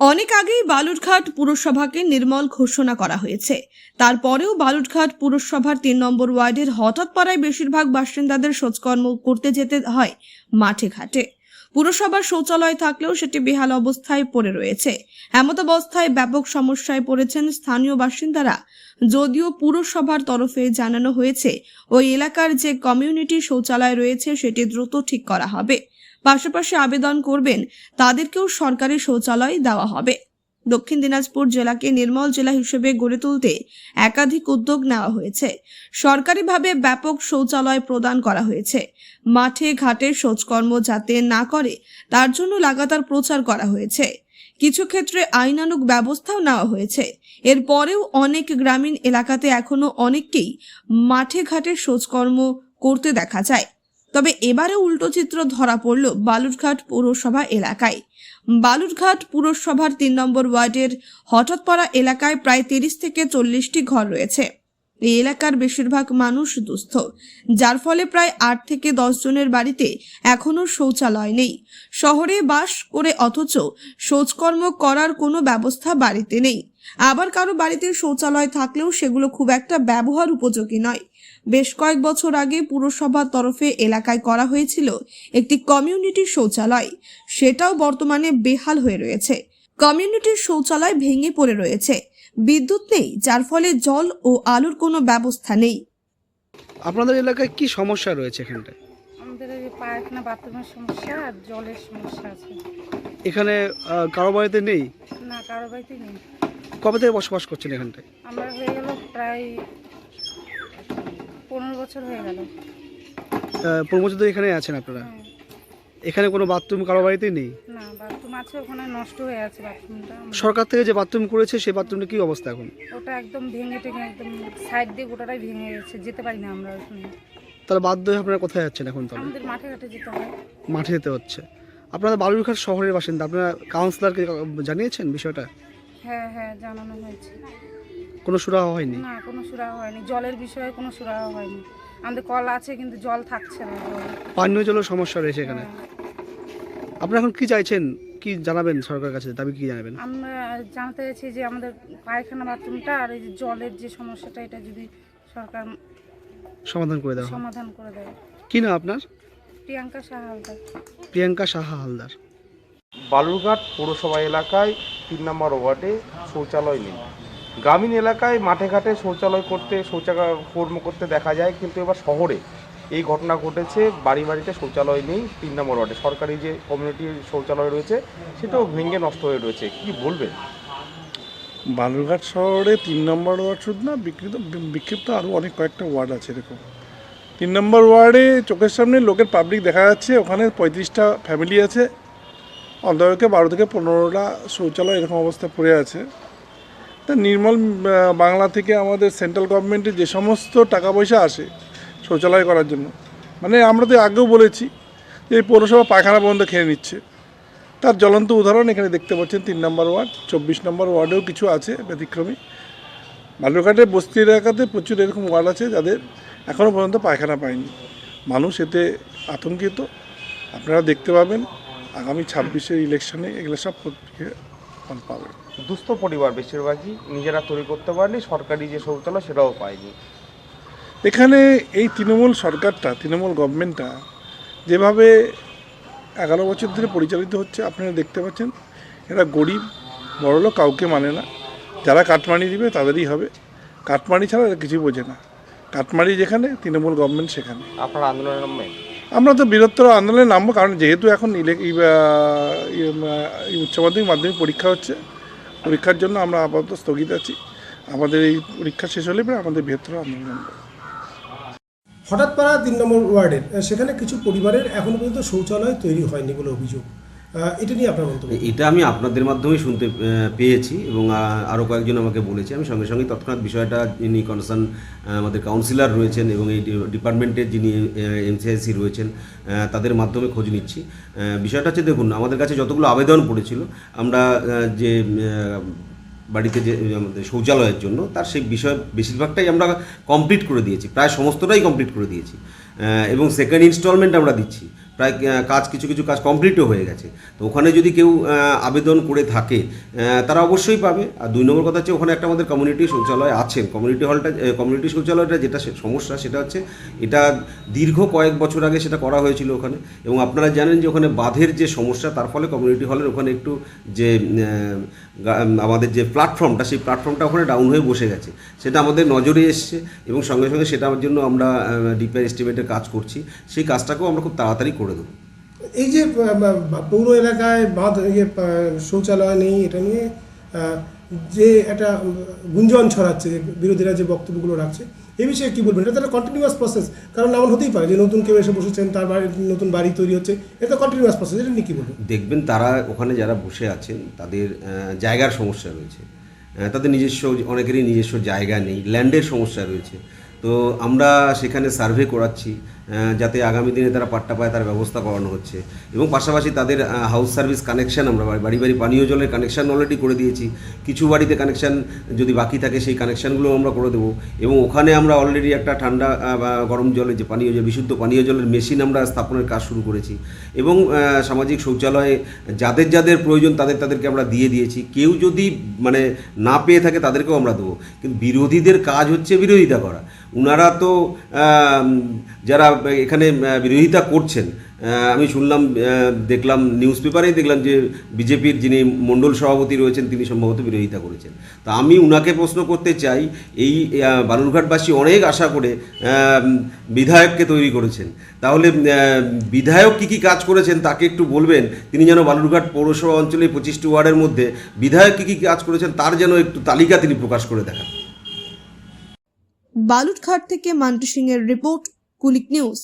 অনেক আগেই বালুরঘাট পুরসভাকে নির্মল ঘোষণা করা হয়েছে। তারপরেও বালুরঘাট পুরসভার তিন নম্বর ওয়ার্ডের হঠাৎ পাড়ায় বেশিরভাগ বাসিন্দাদের শৌচকর্ম করতে যেতে হয় মাঠে ঘাটে। পুরসভার শৌচালয় থাকলেও সেটি বেহাল অবস্থায় পড়ে রয়েছে। এমত অবস্থায় ব্যাপক সমস্যায় পড়েছেন স্থানীয় বাসিন্দারা। যদিও পুরসভার তরফে জানানো হয়েছে, ওই এলাকার যে কমিউনিটি শৌচালয় রয়েছে সেটি দ্রুত ঠিক করা হবে। পাশাপাশি আবেদন করবেন, তাদেরকেও সরকারি শৌচালয় দেওয়া হবে। দক্ষিণ দিনাজপুর জেলাকে নির্মল জেলা হিসেবে গড়ে তুলতে একাধিক উদ্যোগ নেওয়া হয়েছে। সরকারিভাবে ব্যাপক শৌচালয় প্রদান করা হয়েছে। মাঠে, ঘাটে শৌচকর্ম যাতে না করে, তার জন্য লাগাতার প্রচার করা হয়েছে। কিছু ক্ষেত্রে আইনানুগ ব্যবস্থাও নেওয়া হয়েছে। এরপরেও অনেক গ্রামীণ এলাকাতে এখনও অনেককেই মাঠে, ঘাটে শৌচকর্ম করতে দেখা যায়। তবে এবারে উল্টো চিত্র ধরা পড়ল বালুরঘাট পৌরসভা এলাকায়। বালুরঘাট পুরসভার তিন নম্বর ওয়ার্ডের হঠাৎপাড়া এলাকায় প্রায় তিরিশ থেকে চল্লিশটি ঘর রয়েছে। এই এলাকার বেশিরভাগ মানুষ দুস্থ, যার ফলে প্রায় আট থেকে দশ জনের বাড়িতে এখনও শৌচালয় নেই। শহরে বাস করে অথচ শৌচকর্ম করার কোনো ব্যবস্থা বাড়িতে নেই। আবার কারও বাড়িতে শৌচালয় থাকলেও সেগুলো খুব একটা ব্যবহার উপযোগী নয়। বেশ কয়েক বছর আগে পুরসভার তরফে এলাকায় করা হয়েছিল একটি কমিউনিটি শৌচালয়। সেটাও বর্তমানে বেহাল হয়ে রয়েছে। কমিউনিটির শৌচালয় ভেঙে পড়ে রয়েছে। বিদ্যুৎ নেই যার ফলে জল ও আলোর কোনো ব্যবস্থা নেই। আপনাদের এলাকায় কি সমস্যা রয়েছে এখানটায়? আমাদের এই পায়খানা বাথরুমের সমস্যা আর জলের সমস্যা আছে। এখানে আহ, কারও বাড়িতে নেই? না কারও বাড়িতে নেই। কবে থেকে বসবাস করছেন এখানটায়? আমরা হয়ে গেল প্রায় পনেরো বছর হয়ে গেল। পূর্বচন্দ্র এখানে আছেন আপনারা? হ্যাঁ। এখানে কোনো বাথরুম কারও বাড়িতে নেই? না বাথরুম আছে ওখানে নষ্ট হয়ে আছে বাথরুমটা সরকার থেকে যে বাথরুম করেছে সেই বাথরুমটা কি অবস্থা এখন? ওটা একদম ভেঙে টেঙে একদম সাইড দিয়ে গোটাটাই ভেঙে গেছে যেতে পারি না আমরা ওখানে। তাহলে বাধ্য হয়ে আপনারা কোথায় যাচ্ছেন এখন তাহলে? আমাদের মাঠে ঘাটে যেতে হয়। মাঠে যেতে হচ্ছে। আপনারা বালুরঘাট শহরের বাসিন্দা আপনারা কাউন্সিলরকে জানিয়েছেন বিষয়টা? হ্যাঁ হ্যাঁ জানানো হয়েছে। কোনো সুরাহা হয়নি? না কোনো সুরাহা হয়নি। জলের বিষয়ে কোনো সুরাহা হয়নি। আমাদের কল আছে কিন্তু জল থাকছে না। পানীয় জলের সমস্যা রয়েছে এখানে। হ্যাঁ। আপনারা এখন কি চাইছেন? কি জানাবেন সরকারের কাছে? দাবি কি জানাবেন? আমরা জানতে চাইছি যে আমাদের পায়খানা বাথরুমটা আর এই যে জলের যে সমস্যাটা এটা যদি সরকার সমাধান করে দেওয়া হয়। সমাধান করে দেয়। কি না আপনার? প্রিয়াঙ্কা সাহা হালদার। প্রিয়াঙ্কা সাহা হালদার। বালুরঘাট পৌরসভা এলাকায় তিন নম্বর ওয়ার্ডে শৌচালয় নেই। গ্রামীণ এলাকায় মাঠে ঘাটে শৌচালয় করতে শৌচাকর্ম করতে দেখা যায়, কিন্তু এবার শহরে এই ঘটনা ঘটেছে। বাড়ি বাড়িতে শৌচালয় নেই, তিন নম্বর ওয়ার্ডে। সরকারি যে কমিউনিটি শৌচালয় রয়েছে, সেটাও ভেঙে নষ্ট হয়ে রয়েছে। কি বলবেন? বালুরঘাট শহরে তিন নম্বর ওয়ার্ড শুধু না, বিকৃত, বিক্ষিপ্ত আরও অনেক কয়েকটা ওয়ার্ড আছে এরকম। তিন নম্বর ওয়ার্ডে চোখের সামনে লোকের পাবলিক দেখা যাচ্ছে, ওখানে পঁয়ত্রিশটা ফ্যামিলি আছে। অন্ততকে বারো থেকে পনেরোটা শৌচালয় এরকম অবস্থা পড়ে আছে। তা নির্মল বাংলা থেকে আমাদের সেন্ট্রাল গভর্নমেন্টের যে সমস্ত টাকা পয়সা আসে শৌচালয় করার জন্য মানে আমরা তো আগেও বলেছি যে এই পৌরসভা পায়খানা বন্ধ খেয়ে নিচ্ছে। তার জ্বলন্ত উদাহরণ এখানে দেখতে পাচ্ছেন, তিন নম্বর ওয়ার্ড, চব্বিশ নম্বর ওয়ার্ডেও কিছু আছে ব্যতিক্রমী। বালুরঘাটের বস্তি এলাকাতে প্রচুর এরকম ওয়ার্ড আছে যাদের এখনও পর্যন্ত পায়খানা পায়নি। মানুষ এতে আতঙ্কিত। আপনারা দেখতে পাবেন, আগামী ছাব্বিশের ইলেকশনে এগুলো সব ফল পাবে। দুস্থ পরিবার বেশিরভাগই নিজেরা তৈরি করতে পারেনি সরকারি যে শৌচালয় সেটাও পায়নি। এখানে এই তৃণমূল সরকারটা তৃণমূল গভর্নমেন্টটা যেভাবে এগারো বছর ধরে পরিচালিত হচ্ছে আপনারা দেখতে পাচ্ছেন এরা গরিব বড়লোক কাউকে মানে না। যারা কাটমানি দিবে তাদেরই হবে। কাটমানি ছাড়া কিছুই বোঝে না। কাটমানি যেখানে তৃণমূল গভর্নমেন্ট সেখানে। আপনার আন্দোলনের আমরা তো বৃহত্তর আন্দোলনে নামবো, কারণ যেহেতু এখন উচ্চ মাধ্যমিক মাধ্যমিক পরীক্ষা হচ্ছে, পরীক্ষার জন্য আমরা আপাতত স্থগিত আছি আমাদের এই পরীক্ষা শেষ হলে পরে আমাদের বৃহত্তর আন্দোলন। হঠাৎ পাড়া তিন নম্বর ওয়ার্ডের সেখানে কিছু পরিবারের এখনও পর্যন্ত শৌচালয় তৈরি হয়নি বলে অভিযোগ এটা নিয়ে আপনার মন্তব্য এটা আমি আপনাদের মাধ্যমেই শুনতে পেয়েছি এবং আরও কয়েকজন আমাকে বলেছে। আমি সঙ্গে সঙ্গে তৎক্ষণাৎ বিষয়টা যিনি কনসার্ন আমাদের কাউন্সিলর রয়েছেন এবং এই ডিপার্টমেন্টের যিনি এমসিআইসি রয়েছেন তাদের মাধ্যমে খোঁজ নিচ্ছি। বিষয়টা হচ্ছে দেখুন, আমাদের কাছে যতগুলো আবেদন পড়েছিল, আমরা যে বাড়িতে যে আমাদের শৌচালয়ের জন্য, তার সেই বিষয় বেশিরভাগটাই আমরা কমপ্লিট করে দিয়েছি। প্রায় সমস্তটাই কমপ্লিট করে দিয়েছি। এবং সেকেন্ড ইনস্টলমেন্ট আমরা দিচ্ছি। প্রায় কাজ, কিছু কিছু কাজ কমপ্লিটও হয়ে গেছে। তো ওখানে যদি কেউ আবেদন করে থাকে তারা অবশ্যই পাবে। আর দুই নম্বর কথা হচ্ছে, ওখানে একটা আমাদের কমিউনিটি শৌচালয় আছেন। কমিউনিটি হলটা কমিউনিটি শৌচালয়টা যেটা সমস্যা সেটা হচ্ছে, এটা দীর্ঘ কয়েক বছর আগে সেটা করা হয়েছিল ওখানে। এবং আপনারা জানেন যে ওখানে বাঁধের যে সমস্যা, তার ফলে কমিউনিটি হলের ওখানে একটু যে আমাদের যে প্ল্যাটফর্মটা সেই প্ল্যাটফর্মটা ওখানে ডাউন হয়ে বসে গেছে। সেটা আমাদের নজরে এসছে এবং সঙ্গে সঙ্গে সেটার জন্য আমরা ডিপিআর এস্টিমেটের কাজ করছি। সেই কাজটাকেও আমরা খুব তাড়াতাড়ি করে দেবো। এই যে পৌর এলাকায় বাঁধ ইয়ে শৌচালয় নেই এটা নিয়ে যে একটা গুঞ্জন ছড়াচ্ছে যে বিরোধীরা যে বক্তব্যগুলো রাখছে এই বিষয়ে কী বলবেন? এটা তো একটা কন্টিনিউয়াস প্রসেস কারণ এমন হতেই পারে যে নতুন কেউ এসে বসেছেন তার বাড়ি নতুন বাড়ি তৈরি হচ্ছে এটা কন্টিনিউয়াস প্রসেস এটা নিয়ে কী বলবেন? দেখবেন তারা ওখানে যারা বসে আছেন তাদের জায়গার সমস্যা রয়েছে। তাদের নিজস্ব অনেকেরই নিজস্ব জায়গা নেই ল্যান্ডের সমস্যা রয়েছে। তো আমরা সেখানে সার্ভে করাচ্ছি যাতে আগামী দিনে তারা পাট্টা পায়, তার ব্যবস্থা করানো হচ্ছে। এবং পাশাপাশি তাদের হাউস সার্ভিস কানেকশান আমরা বাড়ি- বাড়ি পানীয় জলের কানেকশন অলরেডি করে দিয়েছি। কিছু বাড়িতে কানেকশান যদি বাকি থাকে, সেই কানেকশানগুলো আমরা করে দেবো। এবং ওখানে আমরা অলরেডি একটা ঠান্ডা বা গরম জলের যে পানীয় জল, বিশুদ্ধ পানীয় জলের মেশিন আমরা স্থাপনের কাজ শুরু করেছি। এবং সামাজিক শৌচালয়ে যাদের যাদের প্রয়োজন, তাদের তাদেরকে আমরা দিয়ে দিয়েছি। কেউ যদি মানে না পেয়ে থাকে, তাদেরকেও আমরা দেবো। কিন্তু বিরোধীদের কাজ হচ্ছে বিরোধিতা করা। উনারা তো যারা এখানে বিরোধিতা করছেন। আমি শুনলাম দেখলাম নিউজ পেপারেই দেখলাম যে বিজেপির যিনি মণ্ডল সভাপতি রয়েছেন, তিনি সম্ভবত বিরোধিতা করেছেন। তা আমি উনাকে প্রশ্ন করতে চাই, এই বালুরঘাটবাসী অনেক আশা করে বিধায়ককে তৈরি করেছেন। তাহলে বিধায়ক কী কী কাজ করেছেন তাকে একটু বলবেন? তিনি যেন বালুরঘাট পৌরসভা অঞ্চলে পঁচিশটি ওয়ার্ডের মধ্যে বিধায়ক কি কি কাজ করেছেন তার যেন একটু তালিকা তিনি প্রকাশ করে দেখান। বালুরঘাট থেকে মান্টু সিং এর রিপোর্ট কুলিক নিউজ